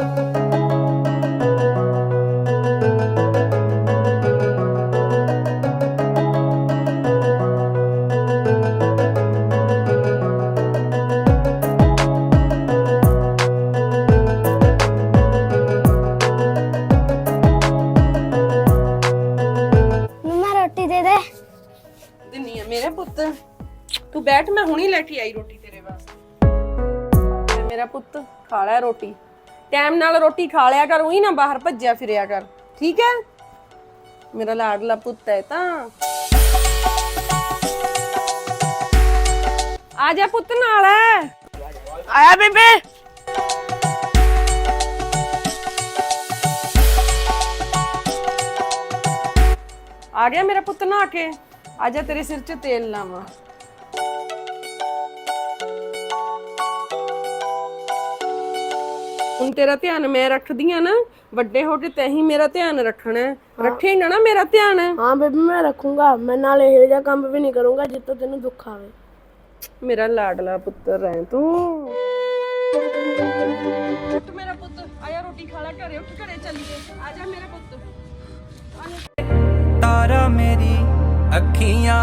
ਮੰਮਾ, ਰੋਟੀ ਦੇ ਦੇ। ਦਿੰਨੀ ਆ ਮੇਰੇ ਪੁੱਤ। ਤੂੰ ਬੈਠ, ਮੈਂ ਹੁਣੀ ਲੈ ਕੇ ਆਈ ਰੋਟੀ ਤੇਰੇ ਵਾਸਤੇ। ਲੈ ਮੇਰਾ ਪੁੱਤ, ਖਾ ਲੈ ਰੋਟੀ। ਟਾਈਮ ਨਾਲ ਰੋਟੀ ਖਾ ਲਿਆ ਕਰ ਉਹੀ ਨਾ ਬਾਹਰ ਭੱਜਿਆ ਫਿਰਿਆ ਕਰ। ਠੀਕ ਹੈ? ਮੇਰਾ ਲਾਡਲਾ ਪੁੱਤ ਹੈ ਤਾਂ। ਆ ਜਾ ਪੁੱਤ ਨਾਲ। ਆਇਆ ਬੇਬੇ। ਆ ਗਿਆ ਮੇਰਾ ਪੁੱਤ ਨਹਾ ਕੇ। ਆ ਜਾ ਤੇਰੇ ਸਿਰ 'ਚ ਤੇਲ ਲਾਵਾਂ। ਹੁਣ ਤੇਰਾ ਧਿਆਨ ਮੈਂ ਰੱਖਦੀ ਆ ਨਾ ਵੱਡੇ ਹੋ ਕੇ ਤੈਂ ਹੀ ਮੇਰਾ ਧਿਆਨ ਰੱਖਣਾ ਹੈ। ਰੱਖੇਂਗਾ ਨਾ ਮੇਰਾ ਧਿਆਨ। ਹਾਂ ਬੇਬੀ ਮੈਂ ਰੱਖੂੰਗਾ। ਮੈਂ ਨਾਲ ਇਹੋ ਜਿਹਾ ਕੰਮ ਵੀ ਨਹੀਂ ਕਰੂੰਗਾ ਜਿੱਤੋਂ ਤੈਨੂੰ ਦੁੱਖ ਆਵੇ। ਮੇਰਾ ਲਾਡਲਾ ਪੁੱਤਰ ਹੈ ਤੂੰ। ਉੱਠ ਮੇਰਾ ਪੁੱਤ। ਆਇਆ ਰੋਟੀ ਖਾ ਲੈ ਘਰੇ ਉੱਠ ਘਰੇ ਚੱਲੀਏ। ਆ ਜਾ ਮੇਰਾ ਪੁੱਤ। ਤਾਰਾ ਮੇਰੀ ਅੱਖੀਆਂ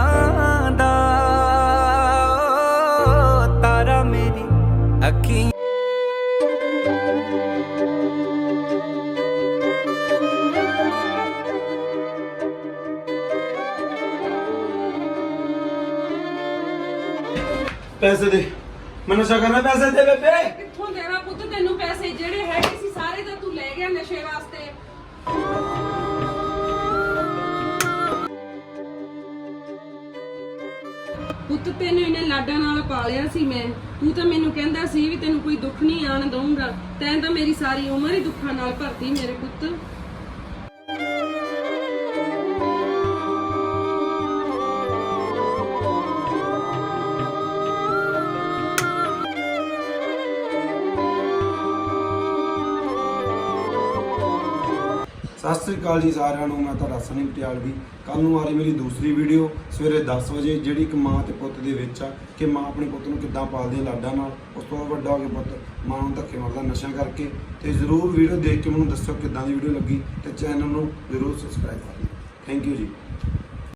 ਪੈਸੇ ਦੇ। ਮੈਨੂੰ ਨਸ਼ਾ ਕਰਨਾ ਪੈਸੇ ਦੇ ਬੇਬੇ। ਕਿੱਥੋਂ ਦੇਣਾ ਪੁੱਤ ਤੈਨੂੰ ਪੈਸੇ? ਜਿਹੜੇ ਹੈਗੇ ਸੀ ਸਾਰੇ ਤਾਂ ਤੂੰ ਲੈ ਗਿਆ ਨਸ਼ੇ ਵਾਸਤੇ। ਪੁੱਤ ਤੈਨੂੰ ਇਹਨੇ ਲਾਡਾਂ ਨਾਲ ਪਾਲਿਆ ਸੀ ਮੈਂ। ਤੂੰ ਤਾਂ ਮੈਨੂੰ ਕਹਿੰਦਾ ਸੀ ਵੀ ਤੈਨੂੰ ਕੋਈ ਦੁੱਖ ਨਹੀਂ ਆਣ ਦਊਂਗਾ। ਤੈਂ ਤਾਂ ਮੇਰੀ ਸਾਰੀ ਉਮਰ ਹੀ ਦੁੱਖਾਂ ਨਾਲ ਭਰਤੀ ਮੇਰੇ ਪੁੱਤ। ਸਤਿ ਸ੍ਰੀ ਅਕਾਲ ਜੀ ਸਾਰਿਆਂ ਨੂੰ, ਮੈਂ ਤੁਹਾਡਾ ਸਨੀ ਪਟਿਆਲਵੀ ਕੱਲ ਨੂੰ ਆ ਰਹੀ ਮੇਰੀ ਦੂਸਰੀ ਵੀਡੀਓ, ਸਵੇਰੇ 10 ਵਜੇ, ਜਿਹੜੀ ਇੱਕ ਮਾਂ ਤੇ ਪੁੱਤ ਦੇ ਵਿੱਚ ਆ, ਕਿ ਮਾਂ ਆਪਣੇ ਪੁੱਤ ਨੂੰ ਕਿੱਦਾਂ ਪਾਲਦੀ ਹੈ ਲਾਡਾਂ ਨਾਲ, ਉਸ ਤੋਂ ਬਾਅਦ ਵੱਡਾ ਹੋ ਕੇ ਪੁੱਤ ਮਾਂ ਨੂੰ ਧੱਕੇ ਮਾਰਦਾ ਨਸ਼ਾ ਕਰਕੇ। ਤੇ ਜ਼ਰੂਰ ਵੀਡੀਓ ਦੇਖ ਕੇ ਮੈਨੂੰ ਦੱਸੋ ਕਿੱਦਾਂ ਦੀ ਵੀਡੀਓ ਲੱਗੀ, ਤੇ ਚੈਨਲ ਨੂੰ ਜ਼ਰੂਰ ਸਬਸਕ੍ਰਾਈਬ ਕਰ ਲਿਓ। ਥੈਂਕ ਯੂ ਜੀ।